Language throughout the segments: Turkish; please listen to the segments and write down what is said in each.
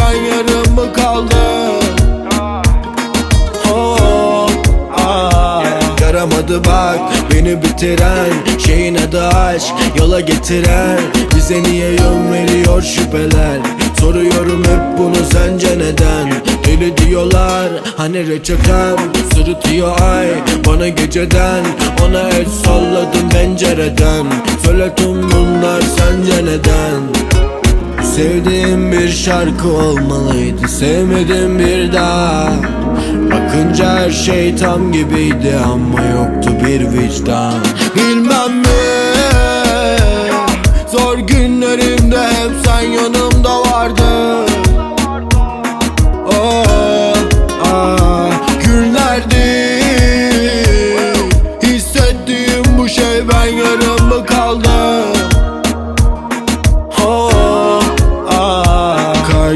ben yarım mı kaldım? Oh, ah, Yaramadı bak beni bitiren Şeyin adı aşk yola getiren. Bize niye yön veriyor şüpheler? Soruyorum hep bunu sence neden? Deli diyorlar hani reçetem Sırıtıyor ay bana geceden. Ona el salladım pencereden. Söyle tüm bunlar sence neden Sevdiğim bir şarkı olmalıydı Sevmedim bir daha. Bakınca her şey tam gibiydi Ama yoktu bir vicdan. Bilmem mi Zor günlerimde hep sen yanımda vardın. Oh, ah, günlerdi. Hissettiğim bu şey ben yarım mı kaldım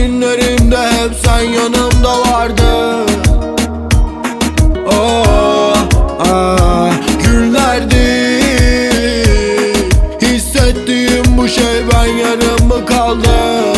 günlerimde hep sen yanımda vardın. Oh, ah, günlerdi. Hissettiğim bu şey ben yarım mı kaldım?